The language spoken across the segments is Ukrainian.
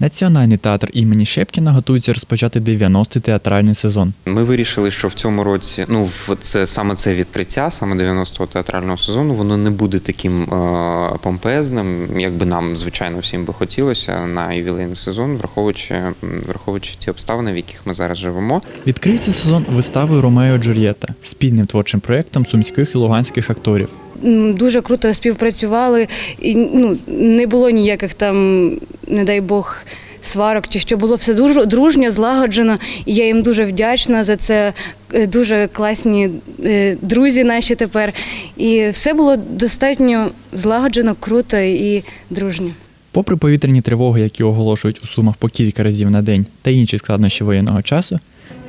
Національний театр імені Шепкіна готується розпочати 90-й театральний сезон. Ми вирішили, що в цьому році, ну в це саме це відкриття, саме 90-го театрального сезону, воно не буде таким е, помпезним, як би нам, звичайно, всім би хотілося на ювілейний сезон, враховуючи, враховуючи ті обставини, в яких ми зараз живемо. Відкриється сезон виставою Ромео Джульєта спільним творчим проєктом сумських і луганських акторів. Дуже круто співпрацювали, і ну, не було ніяких там, не дай Бог, сварок чи що було все дуже дружньо, злагоджено. І я їм дуже вдячна за це. Е, Дуже класні е, друзі наші тепер. І все було достатньо злагоджено, круто і дружньо. Попри повітряні тривоги, які оголошують у сумах по кілька разів на день, та інші складнощі воєнного часу,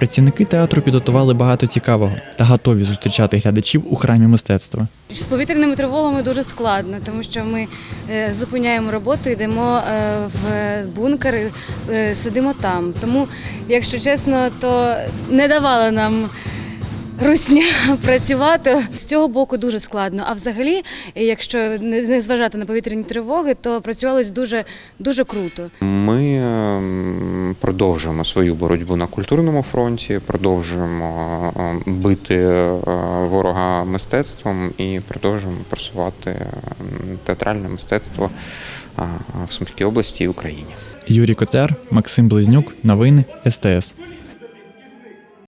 працівники театру підготували багато цікавого та готові зустрічати глядачів у храмі мистецтва. З повітряними тривогами дуже складно, тому що ми е, зупиняємо роботу, йдемо е, в бункер, е, сидимо там. Тому, якщо чесно, то не давали нам русня працювати. З цього боку дуже складно. А взагалі, якщо не зважати на повітряні тривоги, то працювалось дуже дуже круто. Ми ем, продовжуємо свою боротьбу на культурному фронті, продовжуємо е, бити е, ворога мистецтвом і продовжуємо просувати ем, театральне мистецтво е, в Сумській області і Україні. Юрій Котляр, Максим Близнюк, новини СТС.